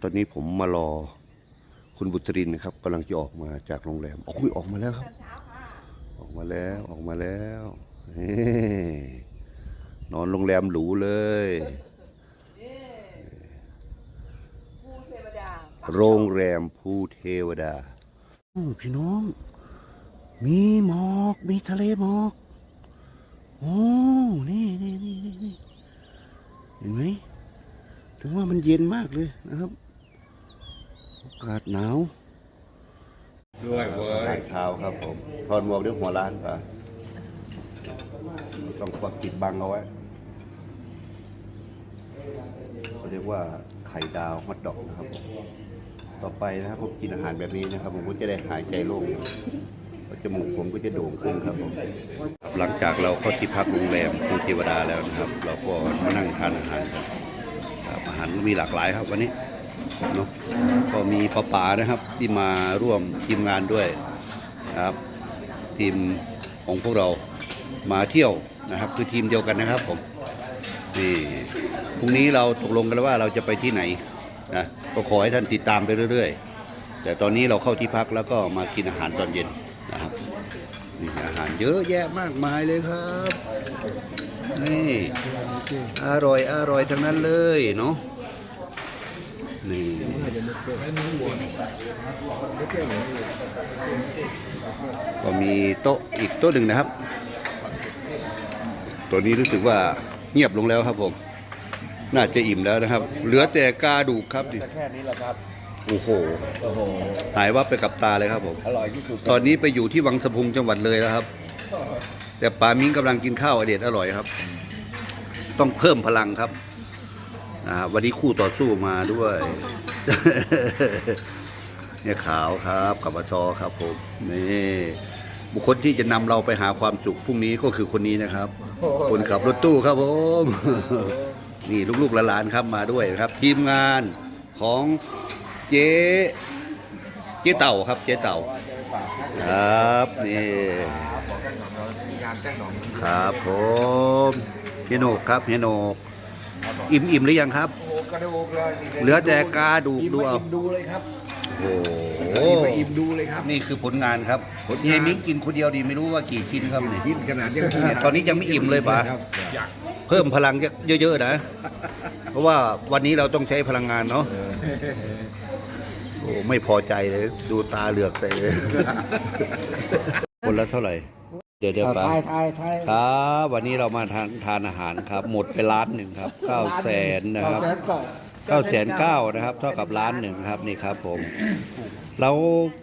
ตอนนี้ผมมารอคุณบุตรินนะครับกำลังจะออกมาจากโรงแรมออกยออกมาแล้วครับ ออกมาแล้วออกมาแล้วเฮ้นอนโรงแรมหรูเลยผู้เทวดาโรงแรมภูเทวดาออพี่น้อง มีหมอกมีทะเลหมอกโอ้นี่นี่นี่นี่นี่เห็นไหม ถึงว่ามันเย็นมากเลยนะครับอากาศหนาวด้วยเว้อายหารเช้าครับผมทอนหมวกด้วยหัวล้านป่ะต้องปักปิดบังเอาไว้เขาเรียกว่าไข่ดาวฮอทดอกนะครับผมต่อไปนะครับผมกินอาหารแบบนี้นะครับ ผมก็จะได้หายใจโล่งเพราะจมูกผมก็จะโด่งขึ้นครับผมหลังจากเราเข้าที่พักโรงแรมภูเทวดาแล้วนะครับ เราก็มานั่งทานอาหารกันครับ อาหารก็มีหลากหลายครับวันนี้เนาะก็มีปลาป๋านะครับที่มาร่วมทีมงานด้วยนะครับทีมของพวกเรามาเที่ยวนะครับ คือทีมเดียวกันนะครับผมนี่พรุ่งนี้เราตกลงกันแล้วว่าเราจะไปที่ไหนนะก็ขอให้ท่านติดตามไปเรื่อย ๆ แต่ตอนนี้เราเข้าที่พักแล้วก็มากินอาหารตอนเย็น นี่อาหารเยอะแยะมากมายเลยครับนี่อร่อยอร่อยทั้งนั้นเลยเนาะนี่ก็มีโต๊ะอีกโต๊ะหนึ่งนะครับ ตัวนี้รู้สึกว่าเงียบลงแล้วครับผม น่าจะอิ่มแล้วนะครับ เหลือแต่กาดูกครับดิแค่นี้แหละครับ โอ้โห โอ้โห หายวับไปกับตาเลยครับผม อร่อยที่สุดตอนนี้ไปอยู่ที่วังสะพุงจังหวัดเลยแล้วครับ แต่ปามิ้งกำลังกินข้าวอเด็ดอร่อยครับ ต้องเพิ่มพลังครับนะวันนี้คู่ต่อสู้มาด้วย เนี่ยขาวครับกับอชอครับผมนี่บุคคลที่จะนำเราไปหาความสุขพรุ่งนี้ก็คือคนนี้นะครับ คนขับรถตู้ครับผม นี่ลูกๆหลานๆครับมาด้วยนะครับ ทีมงานของ เจ๊เจ๊เต่าครับ เจ๊เต่าว่าจะไปฝากท่านครับนี่บอกแจ้งหนองเรามีงานแจ้งหนองครับผมเฮยโหนกครับเฮยโหนกอิ่มอิ่มหรือยังครับโอ้โหกระดูกเลยนี่เหลือแต่กาดูกอิ่มดูไม่เอาอิ่มดูเลยครับโอ้โหอิ่มไม่อิ่มดูเลยครับ นี่คือผลงานครับผลงานเฮียมิ้งกินคนเดียวดีไม่รู้ว่ากี่ชิ้นครับเนี่ยชิ้นขนาดยังเนี่ยตอนนี้ยังไม่อิ่มเลยป่ะครับอยากเพิ่มพลังเยอะๆนะ เพราะว่าวันนี้เราต้องใช้พลังงานเนาะ โอ้ไม่พอใจเลย ดูตาเหลือกใส่เลย คนละเท่าไหร่ เดี๋ยวเดี๋ยวเอาป้าทายทายทายครับวันนี้เรามาทานทานอาหารครับ หมดไปล้านหนึ่งครับเก้าแสนนะครับเก้าแสนเก้าเก้าแสนเก้านะครับ เท่ากับล้านหนึ่งครับนี่ครับผม เรา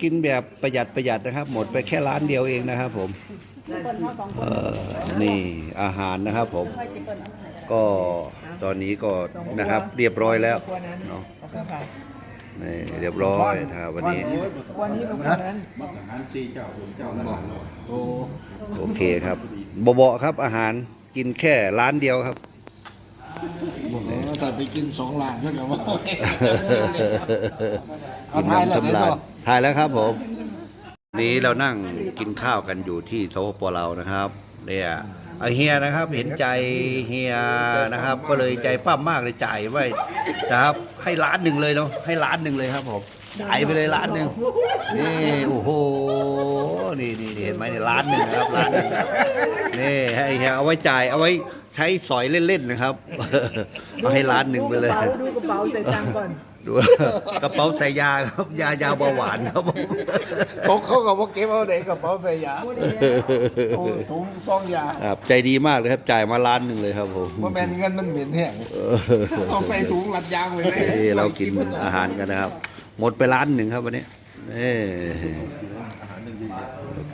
กินแบบประหยัดประหยัดนะครับ หมดไปแค่ล้านเดียวเองนะครับ ผมเอ่อนี่อาหารนะครับผม ก็ตอนนี้ก็นะครับเรียบร้อยแล้วเนาะ นี่เรียบร้อยนะครับวันนี้ วันนี้เป็นวันนั้นโอ้โอเคครับเบาๆครับ อาหารกินแค่ร้านเดียวครับโหแต่ไปกินสองหลานเท่ากับว่าเอาถ่ายแล้วอิ่มน้ำสำราญไหนต่อถ่ายแล้วครับผมนี้เรานั่งกินข้าวกันอยู่ที่โซปเรานะครับเนี่ย เฮียนะครับเห็นใจเฮียนะครับ ก็เลยใจปั้มมากเลยจ่ายไว้นะครับ ให้ล้านหนึ่งเลยเนาะให้ล้านหนึ่งเลยครับผมจ่ายไปเลยล้านหนึ่งนี่โอ้โห นี่นี่นี่เห็นไหมเนี่ยล้านหนึ่งนะครับล้านหนึ่งนี่ให้เฮียเอาไว้จ่ายเอาไว้ใช้สอยเล่นๆนะครับ เอาให้ล้านหนึ่งไปเลย ดูกระเป๋าใส่ตังค์ก่อนดูกระเป๋าใส่ยาครับ ยายาเบาหวานครับผมเขาเขากับว่าเก็บเอาไหนกระเป๋าใส่ยาโอ้ถุงซองยาครับใจดีมากเลยครับจ่ายมาล้านหนึ่งเลยครับผมว่าแมนเงินมันเหม็นแห้งเออต้องใส่ถุงรัดยางไว้เลยนี่เรากินอาหารกันนะครับ หมดไปล้านหนึ่งครับวันนี้นี่โอ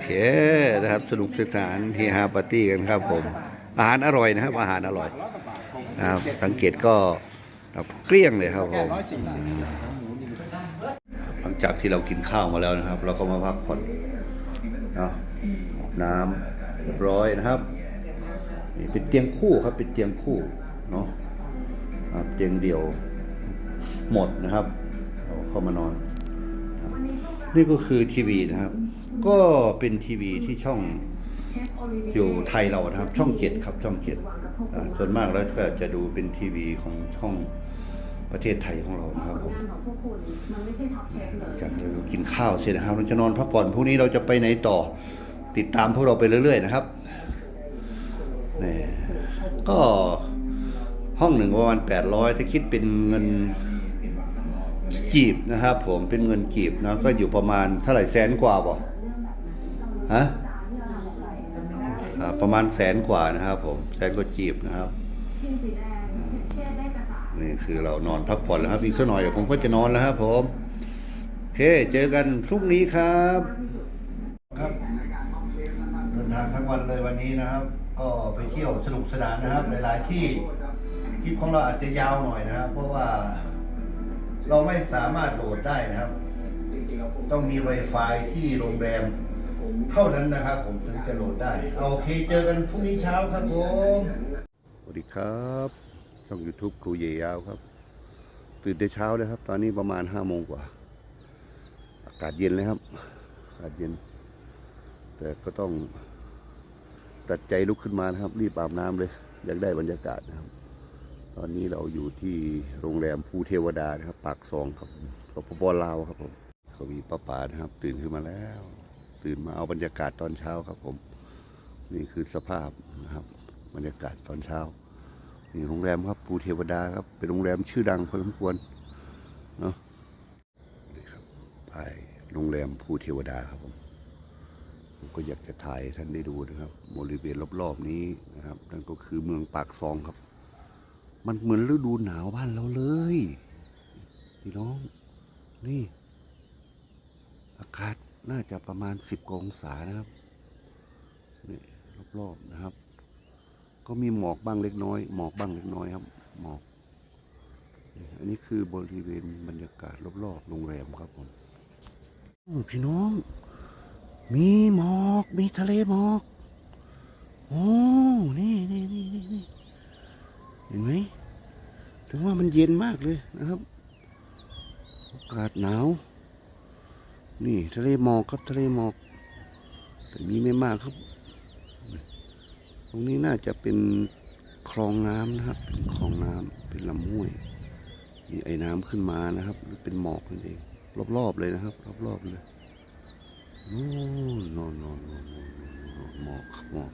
เคนะครับสนุกสนานเฮฮาปาร์ตี้กันครับผม อาหารอร่อยนะครับ อาหารอร่อยนะครับสังเกตก็เกลี้ยงเลยครับผมหลังจากที่เรากินข้าวมาแล้วนะครับ เราก็มาพักผ่อนเนาะน้ำเรียบร้อยนะครับนี่เป็นเตียงคู่ครับเป็นเตียงคู่เนาะเตียงเดี่ยวหมดนะครับเราเข้ามานอน นี่ก็คือทีวีนะครับ ก็เป็นทีวีที่ช่องอยู่ไทยเรานะครับ ช่องเจ็ดครับช่องเจ็ดส่วนมากแล้วก็จะดูเป็นทีวีของช่องประเทศไทยของเรานะครับผมหลังจากเรากินข้าวเสร็จนะครับเราจะนอนพักผ่อนพรุ่งนี้เราจะไปไหนต่อติดตามพวกเราไปเรื่อย ๆ นะครับนี่ก็ห้องหนึ่งประมาณแปดร้อยถ้าคิดเป็นเงินกีบนะครับผมเป็นเงินกีบนะก็อยู่ประมาณเท่าไหร่แสนกว่าบ่ ฮะอ่าประมาณแสนกว่านะครับผมแสนกว่าจีบนะครับนี่คือเรานอนพักผ่อนแล้วครับ อีกสักหน่อยเดี๋ยวผมก็จะนอนแล้วครับผมโอเค เจอกันพรุ่งนี้ครับ ครับเดินทางทั้งวันเลยวันนี้นะครับ ก็ไปเที่ยวสนุกสนานนะครับ หลาย ๆ ที่คลิปของเราอาจจะยาวหน่อยนะครับ เพราะว่าเราไม่สามารถโหลดได้นะครับ ต้องมี Wi-Fi ที่โรงแรม เท่านั้นนะครับ ผมถึงจะโหลดได้เอาโอเคเจอกันพรุ่งนี้เช้าครับผมสวัสดีครับช่อง YouTube ครูเยยาวครับ ตื่นแต่เช้าเลยครับ ตอนนี้ประมาณห้าโมงกว่า อากาศเย็นเลยครับ อากาศเย็น แต่ก็ต้องตัดใจลุกขึ้นมานะครับ รีบอาบน้ำเลย อยากได้บรรยากาศนะครับ ตอนนี้เราอยู่ที่โรงแรมภูเทวดานะครับ ปากซองครับสปปลาวครับผมเขามีป้าป่านะครับ ตื่นขึ้นมาแล้ว ตื่นมาเอาบรรยากาศตอนเช้าครับผม นี่คือสภาพนะครับ บรรยากาศตอนเช้า นี่โรงแรมครับภูเทวดาครับ เป็นโรงแรมชื่อดังพอสมควรเนาะนี่ครับไปโรงแรมภูเทวดาครับผมผมก็อยากจะถ่ายท่านได้ดูนะครับบริเวณรอบๆนี้นะครับนั่นก็คือเมืองปากซองครับ มันเหมือนฤดูหนาวบ้านเราเลยพี่น้อง นี่ อากาศ น่าจะประมาณสิบองศานะครับนี่รอบๆนะครับ ก็มีหมอกบ้างเล็กน้อย หมอกบ้างเล็กน้อยครับ หมอกนี่อันนี้คือบริเวณบรรยากาศรอบๆโรงแรมครับผมพี่น้อง มีหมอก มีทะเลหมอก โอ้ นี่นี่นี่นี่เห็นไหม ถึงว่ามันเย็นมากเลยนะครับ อากาศหนาว นี่ทะเลหมอกครับทะเลหมอก แต่มีไม่มากครับ ตรงนี้น่าจะเป็นคลองน้ำนะครับคลองน้ำเป็นลำห้วย มีไอ้น้ำขึ้นมานะครับหรือเป็นหมอกนั่นเองรอบๆเลยนะครับ รอบๆเลยนอนนอนนอนนอนนอนนอนหมอกครับหมอก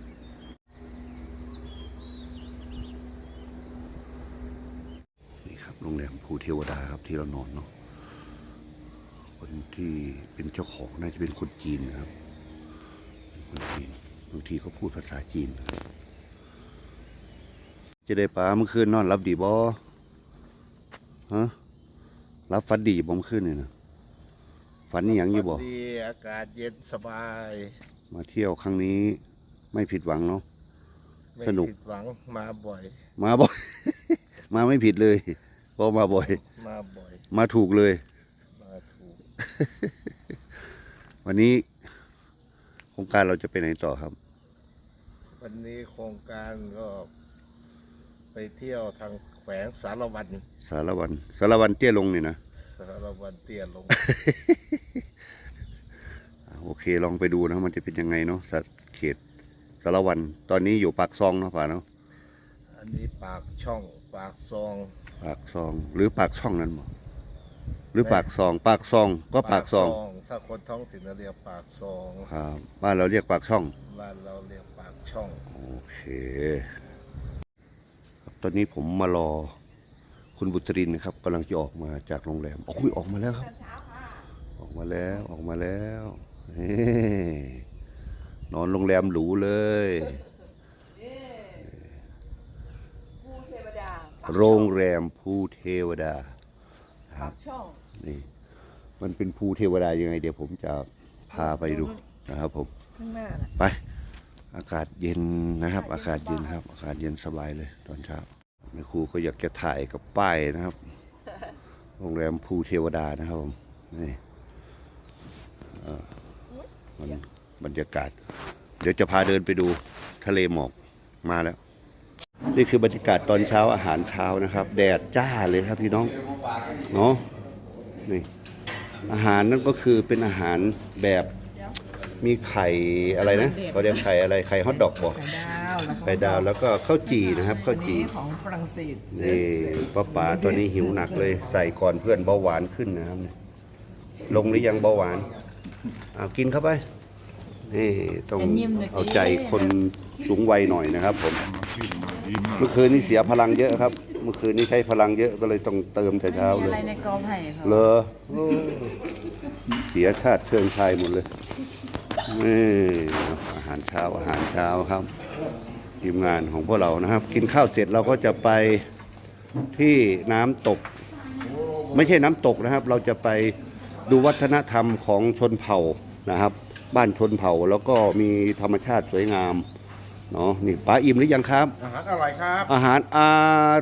นี่ครับโรงแรมภูเทวดาครับที่เรานอนเนาะ คนที่เป็นเจ้าของน่าจะเป็นคนจีนนะครับเป็นคนจีนบางทีเขาพูดภาษาจีนนะครับจะได้ปลาเมื่อคืนนอนรับดีบ่ฮะรับฝันดีบ่เมื่อคืนนี่นะฝันนี่ยังอยู่บ่ดีอากาศเย็นสบาย มาเที่ยวครั้งนี้ไม่ผิดหวังเนาะไม่สนุกผิดหวังมาบ่อย มาบ่อย มาไม่ผิดเลยเพราะมาบ่อย มาบ่อย มาถูกเลยมาถูก วันนี้โครงการเราจะไปไหนต่อครับ วันนี้โครงการก็ไปเที่ยวทางแขวงสารวัน สารวัน สารวันเตี้ยลงนี่นะ สารวันเตี้ยลงอ่าโอเคลองไปดูนะมันจะเป็นยังไงเนาะสัตว์เขตสารวัน ตอนนี้อยู่ปากซองเนาะป่าเนาะ อันนี้ปากช่อง ปากซอง ปากซอง หรือปากช่องนั้นบ่ หรือปากซอง ปากซองก็ปากซองถ้าคนท้องถิ่นเราเรียกปากซองครับบ้านเราเรียกปากช่องบ้านเราเรียกปากช่องโอเคครับตอนนี้ผมมารอคุณบุตรินนะครับกำลังจะออกมาจากโรงแรมออกออกมาแล้วครับ ออกมาแล้วออกมาแล้วเฮ้นอนโรงแรมหรูเลยภูเทวดาโรงแรมภูเทวดาคปารับกช่อง นี่ มันเป็นภูเทวดายังไง เดี๋ยวผมจะพาไปดูนะครับ ผมข้างหน้าน่ะไป อากาศเย็นนะครับ อากาศเย็นครับ อากาศเย็นสบายเลยตอนเช้าแม่ครูก็อยากจะถ่ายกับป้ายนะครับโรงแรมภูเทวดานะครับผมนี่เอ่อมันบรรยากาศ เดี๋ยวจะพาเดินไปดูทะเลหมอกมาแล้ว นี่คือบรรยากาศตอนเช้าอาหารเช้านะครับ แดดจ้าเลยครับพี่น้องเนาะ นี่อาหารนั่นก็คือเป็นอาหารแบบมีไข่อะไรนะเขาเรียกไข่อะไรไข่ฮอทดอกบอกไข่ดาวแล้วก็ไข่ดาวแล้วก็ข้าวจี่นะครับข้าวจี่อันนี้ของฝรั่งเศสนี่ป้าป๋าตัวนี้หิวหนักเลย ใส่ก่อนเพื่อนเบาหวานขึ้นนะครับลงหรือยังเบาหวานเอากินเข้าไปนี่ต้องเอาใจคนสูงวัยหน่อยนะครับผมเมื่อคืนนี้เสียพลังเยอะครับ เมื่อคืนนี้ใช้พลังเยอะก็เลยต้องเติมแต่เช้ามีเลอะยไรในกอไผ่เขาเลอโอ้เสียชาติเชิงชายหมดเลยนี่อาหารเช้าอาหารเช้าครับทีมงานของพวกเรานะครับ กินข้าวเสร็จเราก็จะไปที่น้ำตก ไม่ใช่น้ำตกนะครับ เราจะไปดูวัฒนธรรมของชนเผ่านะครับ บ้านชนเผ่าแล้วก็มีธรรมชาติสวยงาม เนาะนี่ป้าอิ่มหรือยังครับ อาหารอร่อยครับอาหารอ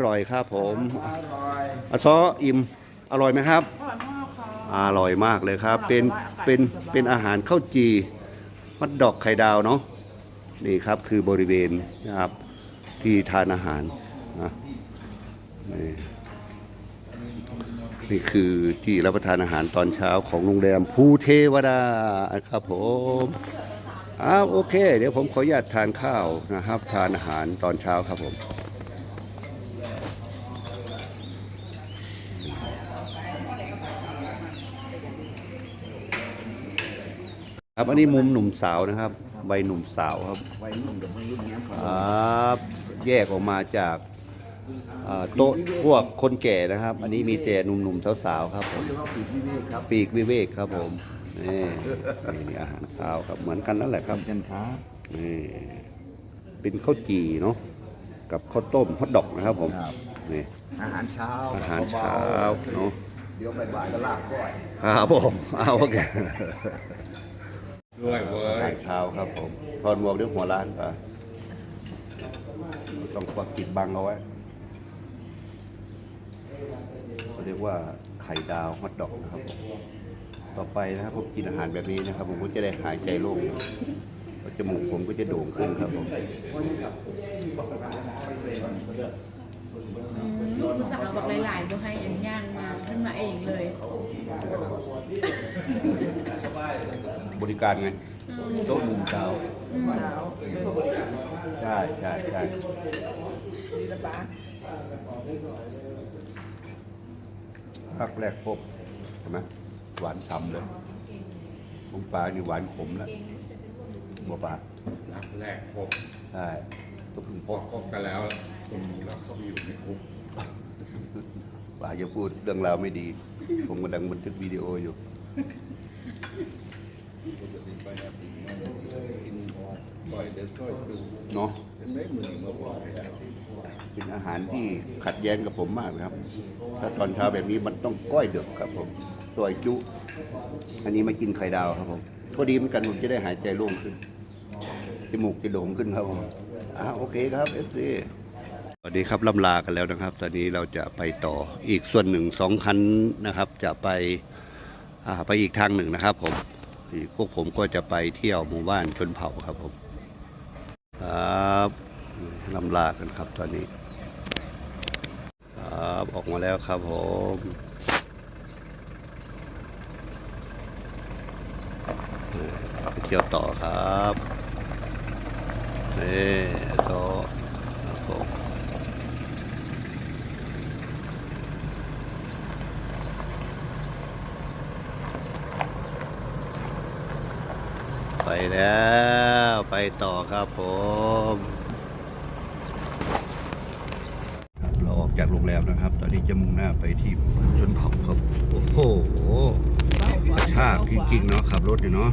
ร่อยครับผมอร่อยอาซออิ่มอร่อยไหมครับ อร่อยมากค่ะอร่อยมากเลยครับ เป็นเป็นเป็นอาหารข้าวจีฮอทดอกไข่ดาวเนาะนี่ครับคือบริเวณนะครับที่ทานอาหารนะนี่นี่คือที่รับประทานอาหารตอนเช้าของโรงแรมภูเทวดาครับผม อ้าวโอเค เดี๋ยวผมขออนุญาตทานข้าวนะครับ ทานอาหารตอนเช้าครับผมครับอันนี้มุมหนุ่มสาวนะครับวัยหนุ่มสาวครับวัยหนุ่มกับวัยรุ่นครับแยกออกมาจากเอ่อโต๊ะพวกคนแก่นะครับ อันนี้มีแต่หนุ่มๆสาวๆครับผมปีกวิเวกครับผม นี่นี่อาหารเช้าครับเหมือนกันนั่นแหละครับกันครับนี่เป็นข้าวจี่เนาะกับข้าวต้มฮอทดอกนะครับผมครับ นี่อาหารเช้าอาหารเช้าเนาะเดี๋ยวบ่ายๆก็ลาบก้อยครับผมเอาโอเคด้วยเว้อายหารเช้าครับผมทอนหมวกด้วยหัวร้านไปต้องปักปิดบังเอาไว้เขาเรียกว่าไข่ดาวฮอทดอกนะครับผม ต่อไปนะครับผมกินอาหารแบบนี้นะครับ ผมก็จะได้หายใจโล่งเพราะจมูกผมก็จะโด่งขึ้นครับผมผู้สาวบอกหลายๆบอกให้อันย่างมาขึ้นมาเองเลย บริการไงโต๊ะหนุ่มเช้าสาวใช่ใช่ใช่ดีละป้าภาคแรกพบใช่ไหม หวานฉ่ำเลยของปลานี่หวานขมแล้วบัวปลารักแรกพบใช่ก็เพิ่งพพอบคบกันแล้วตรงนี้เราเข้าไปอยู่ในคุกปลาจะพูดเรื่องราวไม่ดี ผมกำลังบันทึกวิดีโออยู่ เนาะเป็นอาหารที่ขัดแย้งกับผมมากนะครับ ถ้าตอนเช้าแบบนี้มันต้องก้อยเดือกครับผม ซอยจุ อันนี้มากินไข่ดาวครับผมก็ดีเหมือนกันผมจะได้หายใจโล่งขึ้น จมูกจะโด่งขึ้นครับผมอ่าโอเคครับเอฟซีสวัสดีครับล่ำลากันแล้วนะครับ ตอนนี้เราจะไปต่ออีกส่วนหนึ่งสองคันนะครับ จะไปไปอีกทางหนึ่งนะครับ ผมพวกผมก็จะไปเที่ยวหมู่บ้านชนเผ่าครับผมครับลำลากันครับตอนนี้ครับออกมาแล้วครับผม ไปเที่ยวต่อครับนี่ต่อครับผมไปแล้วไปต่อครับผมครับเราออกจากโรงแรมนะครับ ตอนนี้จะมุ่งหน้าไปที่ชนเผ่าครับโอ้โห กระชากจริงๆเนาะขับรถเนี่ยเนาะ